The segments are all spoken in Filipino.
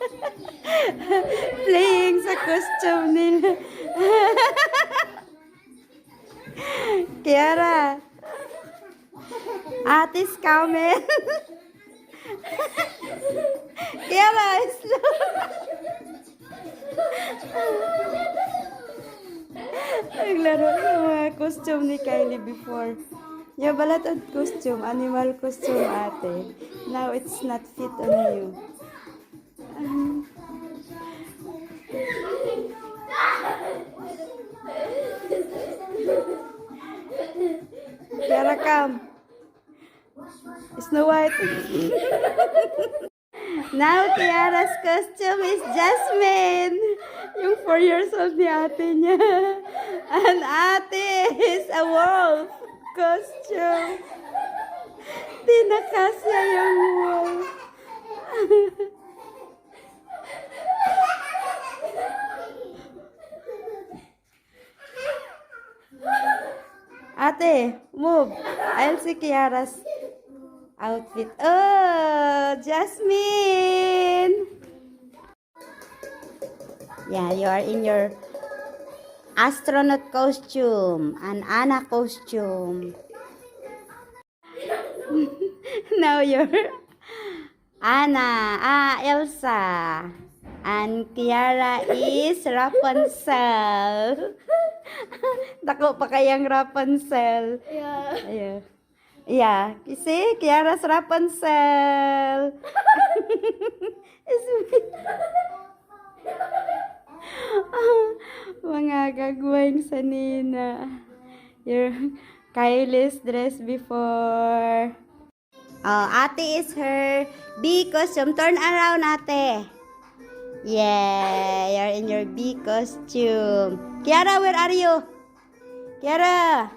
Playing sa costume nila. Kiara. Atis coming. Kiara, slow. Naglaro ng mga costume ni Kylie before. Yung balatod costume, animal costume ate. Now it's not fit on you. Kiara, come. Snow White. Now, Kiara's costume is Jasmine. Yung 4 years old ni ate niya. And ate is a wolf costume. Tinakasya yung wolf. Ate, move. I'll see Kiara's outfit. Oh, Jasmine. Yeah, you are in your astronaut costume, an Anna costume. now you're Anna, ah, Elsa. And Kiara is Rapunzel. Dako pa kayang Rapunzel. Yeah. Yeah. Yeah. See, Kiara's Rapunzel. It's me. Mga gagawin sa Nina. Your Kylie's dress before. Oh, ate is her bee costume. Turn around, ate. Yeah, you're in your bee costume. Kiara, where are you? Kiara.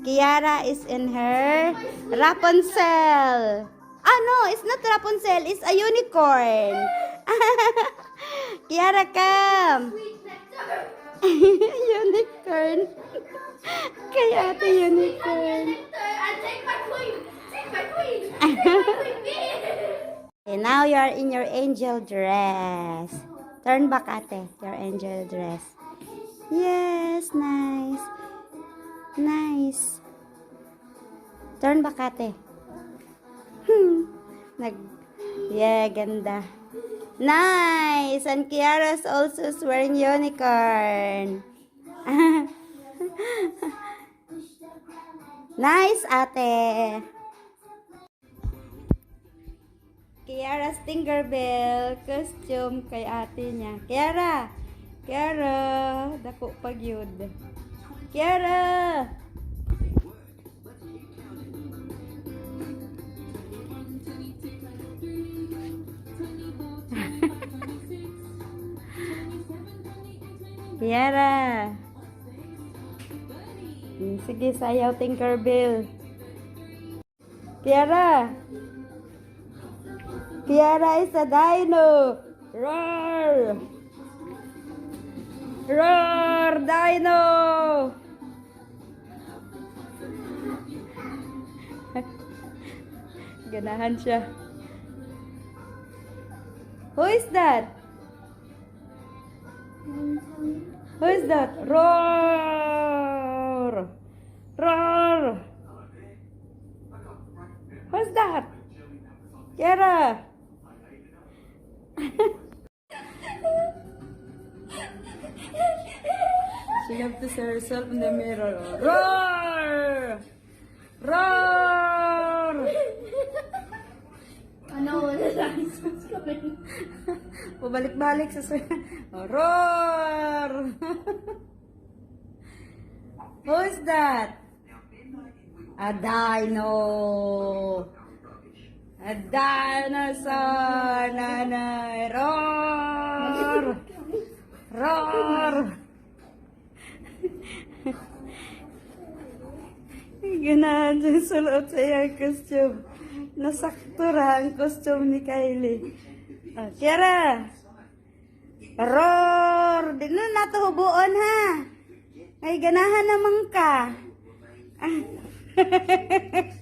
Kiara is in her Rapunzel. Ah, no, it's not Rapunzel. It's a unicorn. Kiara, come. unicorn. Kaya ate unicorn. I take my queen. Take my queen. Take my queen. Okay, now you are in your angel dress. Turn back, ate. Your angel dress. Yes, nice. Nice. Turn back, ate. Hmm. Nag... Yeah, ganda. Nice! And Kiara's also wearing unicorn. nice, ate. Kiara's Tinkerbell costume kay ate niya. Kiara! Kiara! Dako pag. Kiara! Kiara! Sige, sayaw Tinkerbell. Kiara! Kiara is a dino. Roar! Roar, dino! Ganahan siya. Who is that? Who is that? Roar! Roar! Who's that? Kiara! She have to see herself in the mirror. Roar! Roar! The dinosaur's coming. Pabalik-balik sa. Oh, roar! Who is that? A dino! A dinosaur! Nanay! Roar! Roar! Ganahan siya sulot sa iyang costume. Nasakto ra ang costume ni Kylie. Ah, Kiara! Roar! Di na nato hubuon ha! Ay ganahan naman ka. Ah.